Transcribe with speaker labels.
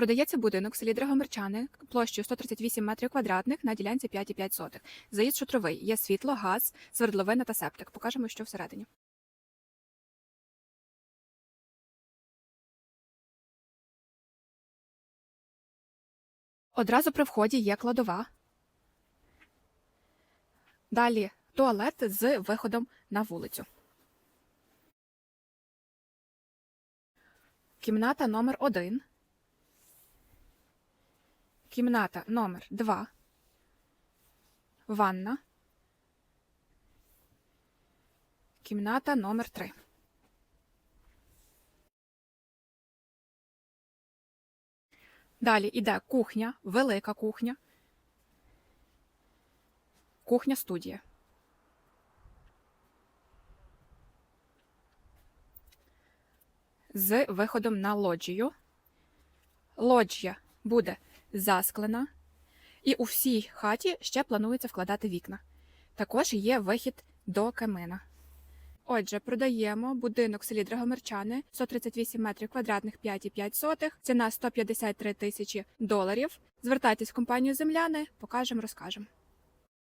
Speaker 1: Продається будинок в селі Драгомирчани площею 138 метрів квадратних на ділянці 5,5 сотих. Заїзд шутровий. Є світло, газ, свердловина та септик. Покажемо, що всередині. Одразу при вході є кладова. Далі туалет з виходом на вулицю. Кімната номер 1 Кімната номер 2 Ванна. Кімната номер 3 Далі іде кухня, велика кухня. Кухня студія. З виходом на лоджію. Лоджія буде засклена, і у всій хаті ще планується вкладати вікна. Також є вихід до камина. Отже, продаємо будинок в селі Драгомирчани, 138 метрів квадратних 5,5 сотих, ціна 153 тисячі доларів. Звертайтесь в компанію Земляни, покажемо, розкажемо.